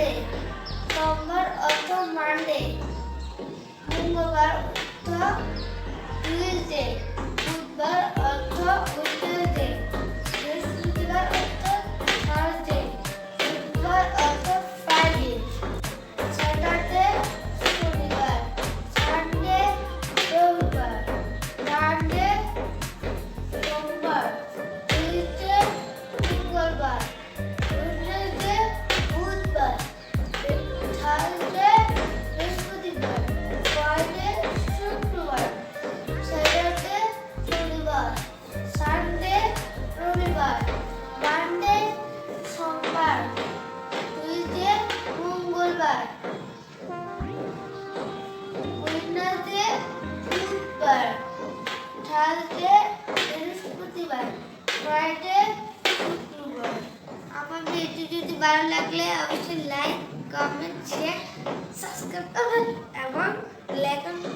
Sunday সোমবার অর্থ Monday মঙ্গলবার অর্থ টিউজডে বৃহস্পতিবার, ফ্রাইডে আমার ভিডিও যদি ভালো লাগলে অবশ্যই লাইক, কমেন্ট শেয়ার সাবস্ক্রাইব করবেন এবং দিবেন